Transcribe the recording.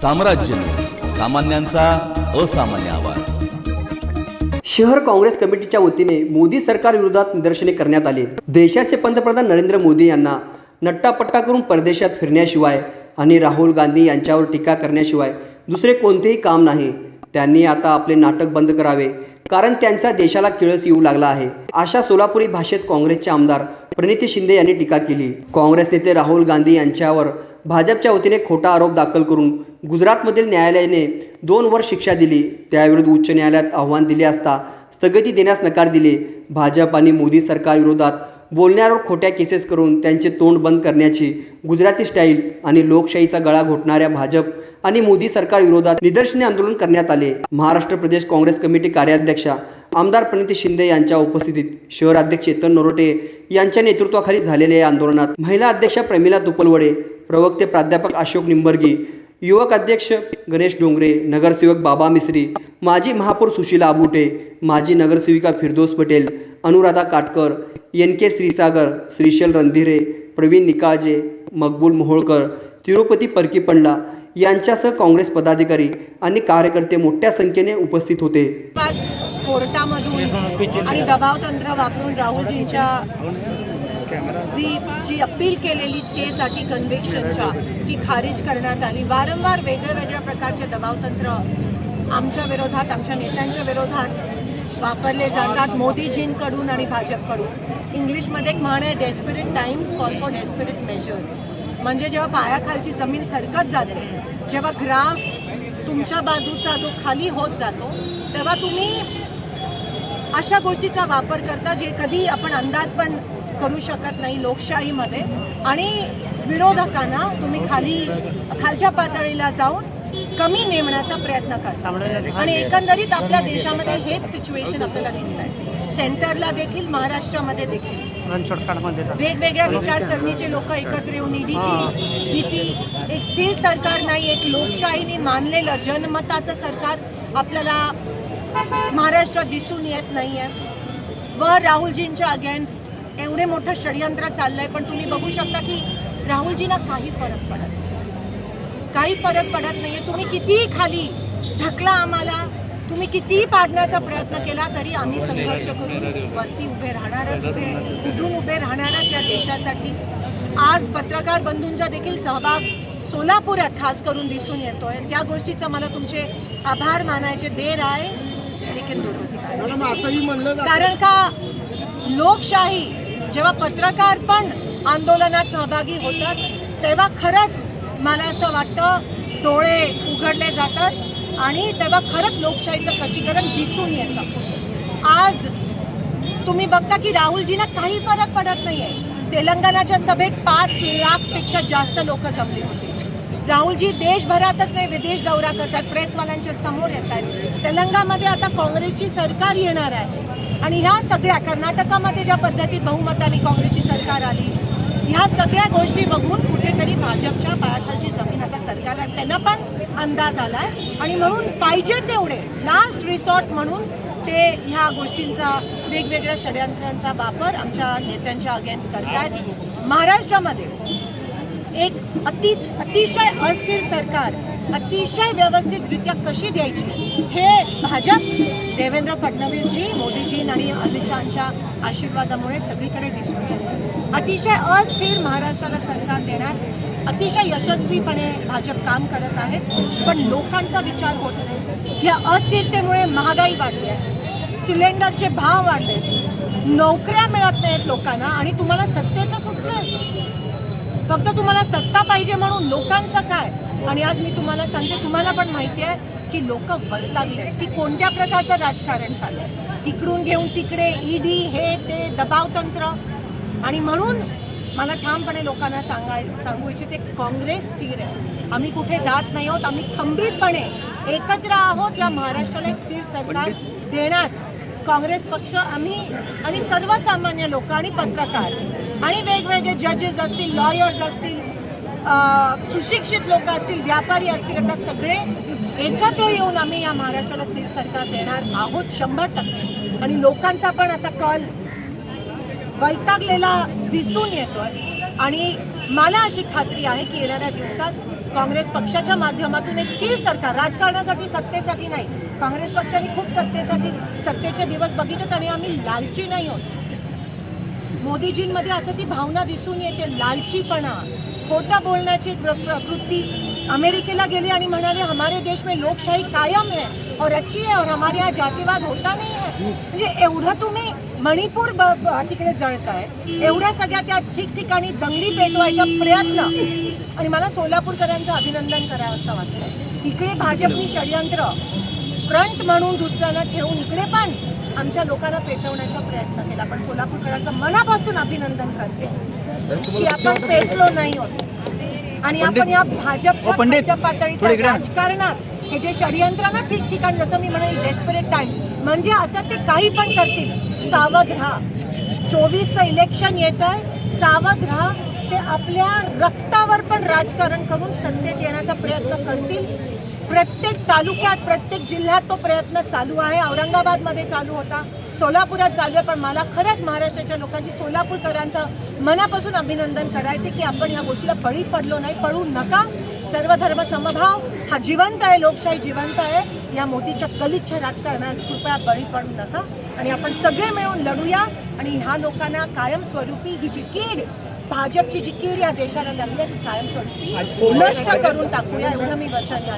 साम्राज्य सामान्यांचा असामान्य आवाज. शहर काँग्रेस कमिटीच्या वतीने मोदी सरकार विरोधात निदर्शने करण्यात आली. देशाचे पंतप्रधान नरेंद्र मोदी यांना नट्टापट्टा करून परदेशात फिरण्याशिवाय आणि राहुल गांधी यांच्यावर टीका करण्याशिवाय दुसरे कोणतेही काम नाही. त्यांनी आता आपले नाटक बंद करावे कारण त्यांचा देशाला किळस येऊ लागला आहे. अशा सोलापुरी भाषेत काँग्रेसचे आमदार प्रणिती शिंदे यांनी टीका केली. काँग्रेस नेते राहुल गांधी यांच्यावर भाजपच्या वतीने खोटा आरोप दाखल करून गुजरातमधील न्यायालयाने दोन वर्ष शिक्षा दिली. त्याविरुद्ध उच्च न्यायालयात आव्हान दिले असता स्थगिती देण्यास नकार दिले. भाजप आणि मोदी सरकारविरोधात बोलण्यावर खोट्या केसेस करून त्यांचे तोंड बंद करण्याची गुजराती स्टाईल आणि लोकशाहीचा गळा घोटणाऱ्या भाजप आणि मोदी सरकार विरोधात निदर्शने आंदोलन करण्यात आले. महाराष्ट्र प्रदेश काँग्रेस कमिटी कार्याध्यक्षा आमदार प्रणिती शिंदे यांच्या उपस्थितीत शहराध्यक्ष चेतन नरोटे यांच्या नेतृत्वाखाली झालेल्या या आंदोलनात महिला अध्यक्ष प्रमिला तुपलवडे प्रवक्ते प्राध्यापक अशोक निंबर्गी युवक अध्यक्ष गणेश डोंगरे नगरसेवक बाबा मिस्त्री माजी महापौर सुशीला आबुटे माजी नगरसेविका फिरदोस पटेल अनुराधा काटकर एन के श्रीसागर श्रीशल रणधिरे प्रवीण निकाजे मकबूल मोहोळकर तिरुपती परकीपंडला यांच्यासह काँग्रेस पदाधिकारी आणि कार्यकर्ते मोठ्या संख्येने उपस्थित होते. आणि कोर्टामधून आणि वापरून राहुलजींच्या जी जी अपील केलेली स्टेसाठी कन्व्हेक्शनच्या ती खारिज करण्यात आली. वारंवार वेगळ्या वेगळ्या प्रकारचे दबावतंत्र आमच्या विरोधात आमच्या नेत्यांच्या विरोधात वापरले जातात मोदीजींकडून आणि भाजपकडून. इंग्लिशमध्ये एक म्हण आहे desperate times call for desperate measures म्हणजे जेव्हा पायाखालची जमीन सरकत जाते जेव्हा ग्राफ तुमच्या बाजूचा जो खाली होत जातो तेव्हा तुम्ही अशा गोष्टीचा वापर करता जे कधी आपण अंदाज पण करू शकत नाही लोकशाहीमध्ये. आणि विरोधकांना तुम्ही खाली खालच्या पातळीला जाऊन कमी नेमण्याचा प्रयत्न करता आणि एकंदरीत आपल्या देशामध्ये हेच सिच्युएशन आपल्याला दिसत आहे सेंटरला देखील महाराष्ट्रामध्ये देखील. वेगवेगळ्या विचारसरणीचे लोक एकत्र येऊन ईडीची भीती एक स्थिर सरकार नाही एक लोकशाहीने मानलेलं जनमताचं सरकार आपल्याला महाराष्ट्रात दिसून येत नाहीये. व राहुलजींच्या अगेन्स्ट एवढे मोठं षडयंत्र चाललंय पण तुम्ही बघू शकता की राहुलजींना काही फरक पडत नाही. काही फरक पडत नाहीये. तुम्ही कितीही खाली ढकला आम्हाला. तुम्ही कितीही पाडण्याचा प्रयत्न केला तरी आम्ही संघर्ष करून वरती उभे राहणारच उभे उठून उभे राहणारच या देशासाठी. आज पत्रकार बंधूंचा देखील सहभाग सोलापुरात खास करून दिसून येतोय. त्या गोष्टीचा मला तुमचे आभार मानायचे देर आहे. लेकिन दुरुस्त आहे. कारण का लोकशाही जेव्हा पत्रकार पण आंदोलनात सहभागी होतात तेव्हा खरंच मला असं वाटतं डोळे उघडले जातात आणि तेव्हा खरंच लोकशाहीचं खचीकरण दिसून येतं. आज तुम्ही बघता की राहुलजींना काही फरक पडत नाही आहे तेलंगणाच्या सभेत पाच लाखपेक्षा जास्त लोक जमली होती. राहुलजी देशभरातच नाही विदेश दौरा करतात प्रेसवाल्यांच्या समोर येत आहेत तेलंगणामध्ये आता काँग्रेसची सरकार येणार आहे. आणि ह्या सगळ्या कर्नाटकामध्ये ज्या पद्धतीत बहुमताने काँग्रेसची सरकार आली ह्या सगळ्या गोष्टी बघून भाजपच्या पायाखालची जमीन आता सरकारला. त्यांना पण अंदाज आला आहे आणि म्हणून पाहिजे तेवढे लास्ट रिसॉर्ट म्हणून ते ह्या गोष्टींचा वेगवेगळ्या षडयंत्रांचा वापर आमच्या नेत्यांच्या अगेन्स्ट आहेत महाराष्ट्रामध्ये एक अति अतिशय अस्थिर सरकार अतिशय व्यवस्थितरित्या कशी द्यायची? हे भाजप देवेंद्र फडणवीसजी मोदीजी आणि अमित शहाच्या आशीर्वादामुळे सगळीकडे दिसून येते अतिशय अस्थिर महाराष्ट्राला सरकार देण्यात अतिशय यशस्वीपणे भाजप काम करत आहे. पण लोकांचा विचार होत नाही. या अस्थिरतेमुळे महागाई वाढली आहे. सिलेंडरचे भाव वाढले. नोकऱ्या मिळत नाहीत लोकांना आणि तुम्हाला सत्तेचं सुचलं फक्त तुम्हाला सत्ता पाहिजे म्हणून लोकांचं काय? आणि आज मी तुम्हाला सांगते तुम्हाला पण माहिती आहे की लोक वळतागले की कोणत्या प्रकारचं राजकारण चाललंय? इकडून घेऊन तिकडे ईडी हे ते दबावतंत्र आणि म्हणून मला ठामपणे लोकांना सांगाय सांगू इच्छिते काँग्रेस स्थिर आहे. आम्ही कुठे जात नाही आहोत. आम्ही खंबीरपणे एकत्र आहोत. या महाराष्ट्राला एक स्थिर सरकार देण्यात काँग्रेस पक्ष आम्ही आणि सर्वसामान्य लोक आणि पत्रकार आणि वेगवेगळे जजेस असतील लॉयर्स असतील सुशिक्षित लोक असतील व्यापारी असतील आता सगळे एकत्र येऊन आम्ही या महाराष्ट्राला स्थिर सरकार देणार आहोत शंभर टक्के. आणि लोकांचा पण आता कल वैतागलेला दिसून येतोय. आणि मला अशी खात्री आहे की येणाऱ्या दिवसात काँग्रेस पक्षाच्या माध्यमातून एक स्थिर सरकार राजकारणासाठी सत्तेसाठी नाही काँग्रेस पक्षाने खूप सत्तेसाठी सत्तेचे दिवस बघितलेत आणि आम्ही लालची नाही होत मोदीजींमध्ये आता ती भावना दिसून येते लालचीपणा. खोटं बोलण्याची प्र- प्रवृत्ती अमेरिकेला गेली आणि म्हणाले हमारे देश में लोकशाही कायम है और अच्छी है और हमारे यहाँ जातीवाद होता नाही है. म्हणजे एवढं तुम्ही मणिपूर ब- ब- तिकडे जळताय. एवढ्या सगळ्या त्या ठिकठिकाणी दंगली पेटवायचा प्रयत्न. आणि मला सोलापूरकरांचं अभिनंदन करावं असं वाटतं इकडे भाजपनी षडयंत्र. फ्रंट म्हणून दुसऱ्याला ठेवून इकडे पण आमच्या लोकांना पेटवण्याचा प्रयत्न केला. पण सोलापूरकरांचं मनापासून अभिनंदन करते. की आपण पेटलो नाही होत. आणि आपण या भाजपच्या खालच्या पातळीच्या राजकारणात हे जे षडयंत्र ना ठिकठिकाणी जसं मी म्हणाले डेस्परेट टाइम्स म्हणजे आता ते काही पण करतील. सावध राहा. चोवीसचं इलेक्शन येत आहे सावध राहा. ते आपल्या रक्तावर पण राजकारण करून सत्तेत येण्याचा प्रयत्न करतील. प्रत्येक तालुक्यात प्रत्येक जिल्ह्यात तो प्रयत्न चालू आहे. औरंगाबादमध्ये चालू होता. सोलापुरात चालू आहे पण मला खरंच महाराष्ट्राच्या लोकांची सोलापूरकरांचं मनापासून अभिनंदन करायचे की आपण ह्या गोष्टीला बळी पडलो नाही पडू नका. सर्व धर्म समभाव. हा जिवंत आहे लोकशाही जिवंत आहे. या मोदीच्या गलिच्छ राजकारणात कृपया बळी पडू नका. आणि आपण सगळे मिळून लढूया. आणि ह्या लोकांना कायमस्वरूपी ही जी कीड भाजपची जी कीड या देशाला लागली आहे ती कायमस्वरूपी नष्ट करून टाकूया एवढं मी वचन द्यायला